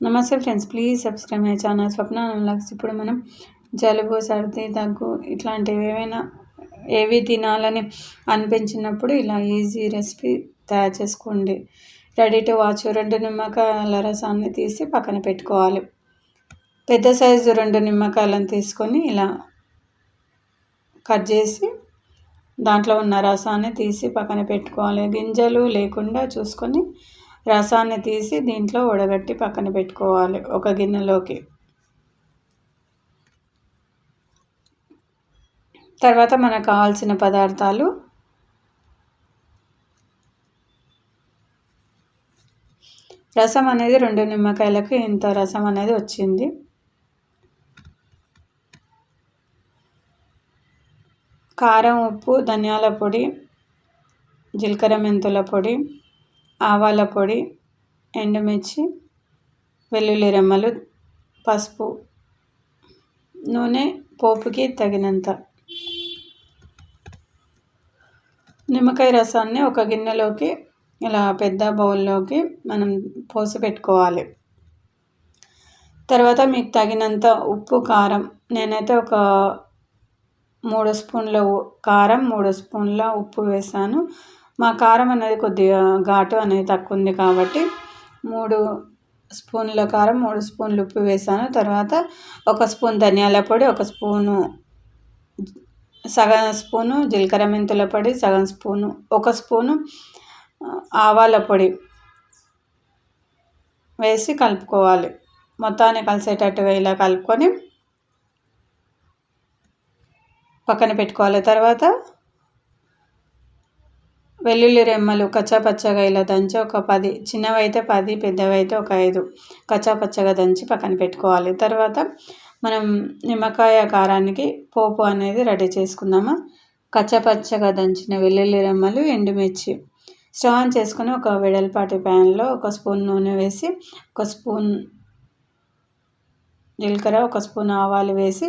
నమస్తే friends please subscribe my channel Swapna lakhs ఇప్పుడు మనం జలుబు సర్ది దగ్గు ఇట్లాంటివి ఏవైనా ఏవి తినాలని అనిపించినప్పుడు ఇలా ఈజీ రెసిపీ తయారు చేసుకోండి. రెడీ టు వాచ్ రెండు నిమ్మకాయల రసాన్ని తీసి పక్కన పెట్టుకోవాలి. పెద్ద సైజు రెండు నిమ్మకాయలను తీసుకొని ఇలా కట్ చేసి దాంట్లో ఉన్న రసాన్ని తీసి పక్కన పెట్టుకోవాలి. గింజలు లేకుండా చూసుకొని రసాన్ని తీసి దీంట్లో ఉడగట్టి పక్కన పెట్టుకోవాలి ఒక గిన్నెలోకి. తర్వాత మనకు కావాల్సిన పదార్థాలు రసం అనేది రెండు నిమ్మకాయలకు ఇంత రసం అనేది వచ్చింది. కారం ఉప్పు ధనియాల పొడి జీలకర్ర మెంతుల పొడి ఆవాల పొడి ఎండుమిర్చి వెల్లుల్లి రెమ్మలు పసుపు నూనె పోపుకి తగినంత. నిమ్మకాయ రసాన్ని ఒక గిన్నెలోకి ఇలా పెద్ద బౌల్లోకి మనం పోసి పెట్టుకోవాలి. తర్వాత మీకు తగినంత ఉప్పు కారం నేనైతే ఒక మూడు స్పూన్ల కారం మూడు స్పూన్ల ఉప్పు వేసాను. మా కారం అనేది కొద్దిగా ఘాటు అనేది తక్కువ ఉంది కాబట్టి మూడు స్పూన్ల కారం మూడు స్పూన్లు ఉప్పు వేసాను. తర్వాత ఒక స్పూన్ ధనియాల పొడి ఒక స్పూను సగం స్పూను జీలకర్ర మెంతుల పొడి సగం స్పూను ఒక స్పూను ఆవాల పొడి వేసి కలుపుకోవాలి. మొత్తాన్ని కలిసేటట్టుగా ఇలా కలుపుకొని పక్కన పెట్టుకోవాలి. తర్వాత వెల్లుల్లి రెమ్మలు కచ్చాపచ్చగా ఇలా దంచి ఒక పది చిన్నవి అయితే పది పెద్దవైతే ఒక ఐదు కచ్చాపచ్చగా దంచి పక్కన పెట్టుకోవాలి. తర్వాత మనం నిమ్మకాయ కారానికి పోపు అనేది రెడీ చేసుకుందాము? కచ్చపచ్చగా దంచిన వెల్లుల్లి రెమ్మలు ఎండుమిర్చి స్టవ్ ఆన్ చేసుకుని ఒక వెడల్పాటి ప్యాన్లో ఒక స్పూన్ నూనె వేసి ఒక స్పూన్ జీలకర్ర ఒక స్పూన్ ఆవాలు వేసి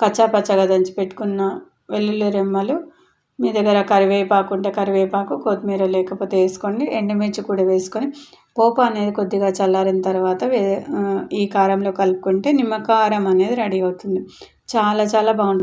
కచ్చాపచ్చగా దంచి పెట్టుకున్న వెల్లుల్లి రెమ్మలు మీ దగ్గర కరివేపాకు ఉంటే కరివేపాకు కొత్తిమీర లేకపోతే వేసుకోండి. ఎండుమిర్చి కూడా వేసుకొని పోపు అనేది కొద్దిగా చల్లారిన తర్వాత వే ఈ కారంలో కలుపుకుంటే నిమ్మకారం అనేది రెడీ అవుతుంది. చాలా చాలా బాగుంటుంది.